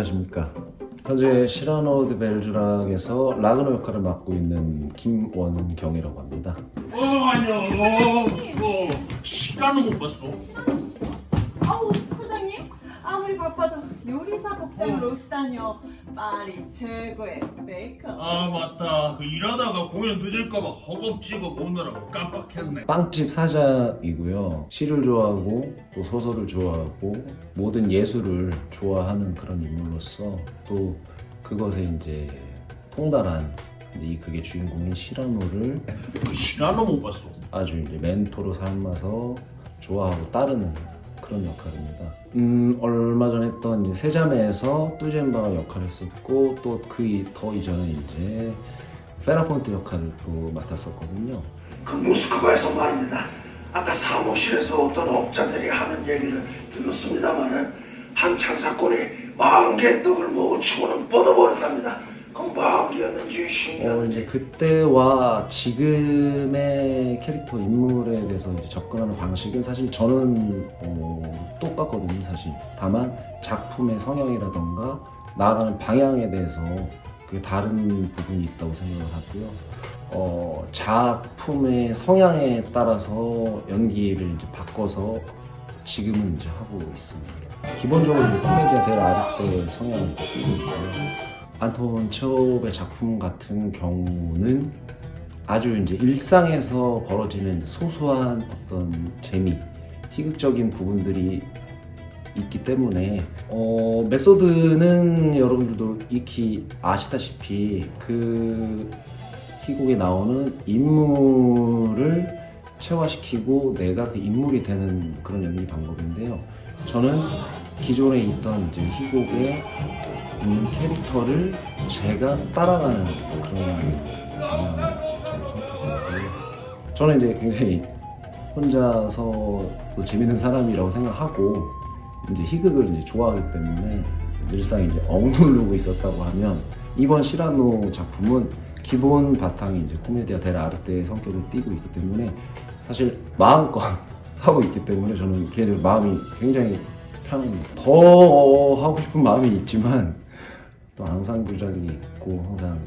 안녕하십니까. 현재 시라노 드 벨주락에서 라그너 역할을 맡고 있는 김원경이라고 합니다. 어 아니요 어, 시간은 못 봤어 바빠도 요리사 복장으로 오시다니요 파리 최고의 베이커. 아 맞다. 그 일하다가 공연 늦을까봐 허겁지겁 오느라고 깜빡했네. 빵집 사장이고요. 시를 좋아하고 또 소설을 좋아하고 모든 예술을 좋아하는 그런 인물로서 또 그것에 이제 통달한 이제 이 극의 주인공인 시라노를 그 시간은 못 봤어. 아주 이제 멘토로 삼아서 좋아하고 따르는 그런 역할입니다. 음, 얼마 전에 했던 이제 세자매에서 뚜젠바가 역할을 했었고 또 그 더 이전에 이제 페라폰트 역할을 또 맡았었거든요. 그 모스크바에서 말입니다. 아까 사무실에서 어떤 업자들이 하는 얘기를 들었습니다만은 한 장사꾼이 마흔 개의 떡을 먹어치고는 뻗어버렸답니다. 어, 이제 그때와 지금의 캐릭터 인물에 대해서 이제 접근하는 방식은 사실 저는 어, 똑같거든요, 사실. 다만 작품의 성향이라던가 나아가는 방향에 대해서 그 다른 부분이 있다고 생각을 하고요. 어, 작품의 성향에 따라서 연기를 이제 바꿔서 지금은 이제 하고 있습니다. 기본적으로 이제 코미디아 델 아르테 성향을 띠고 있고요. 안톤 체홉의 작품 같은 경우는 아주 이제 일상에서 벌어지는 소소한 어떤 재미, 희극적인 부분들이 있기 때문에 어, 메소드는 여러분들도 익히 아시다시피 그 희곡에 나오는 인물을 체화시키고 내가 그 인물이 되는 그런 연기 방법인데요. 저는 기존에 있던 이제 희곡에 있는 캐릭터를 제가 따라가는 그런 방향을 저는 선택했고요. 저는 이제 굉장히 혼자서 또 재밌는 사람이라고 생각하고 이제 희극을 이제 좋아하기 때문에 늘상 이제 억누르고 있었다고 하면 이번 시라노 작품은 기본 바탕이 이제 코미디아 델 아르테의 성격을 띠고 있기 때문에 사실 마음껏 하고 있기 때문에 저는 걔들 마음이 굉장히 편합니다. 더 하고 싶은 마음이 있지만 또 앙상블작이 있고 항상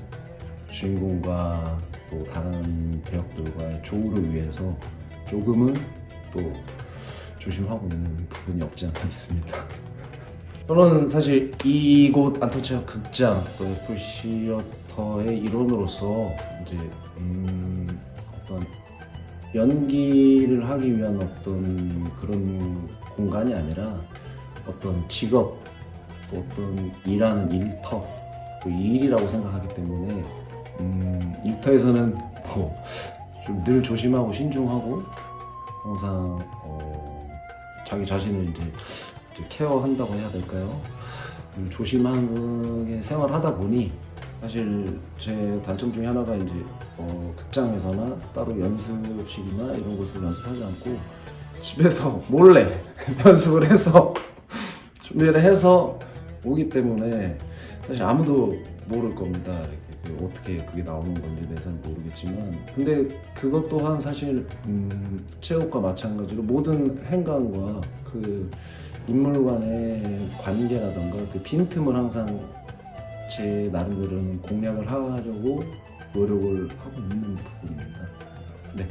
주인공과 또 다른 배역들과의 조우를 위해서 조금은 또 조심하고 있는 부분이 없지 않아 있습니다. 저는 사실 이곳 안토체어 극장 또 애플 시어터의 일원으로서 이제 음, 어떤 연기를 하기 위한 어떤 그런 공간이 아니라 어떤 직업 또 어떤 일하는 일터 또 일이라고 생각하기 때문에 음, 일터에서는 뭐 좀 늘 조심하고 신중하고 항상 어, 자기 자신을 이제, 이제 케어한다고 해야 될까요? 음, 조심하게 생활하다 보니 사실 제 단점 중에 하나가 이제 어, 극장에서나 따로 연습실이나 이런 곳을 연습하지 않고 집에서 몰래 연습을 해서 준비를 해서 오기 때문에 사실 아무도 모를 겁니다. 그 어떻게 그게 나오는 건지 대해서는 모르겠지만 근데 그것 또한 사실 음, 체육과 마찬가지로 모든 행간과 그 인물 간의 관계라던가 그 빈틈을 항상 제 나름대로는 공략을 하려고 노력을 하고 있는 부분입니다. 네.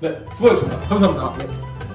네, 수고하셨습니다. 감사합니다.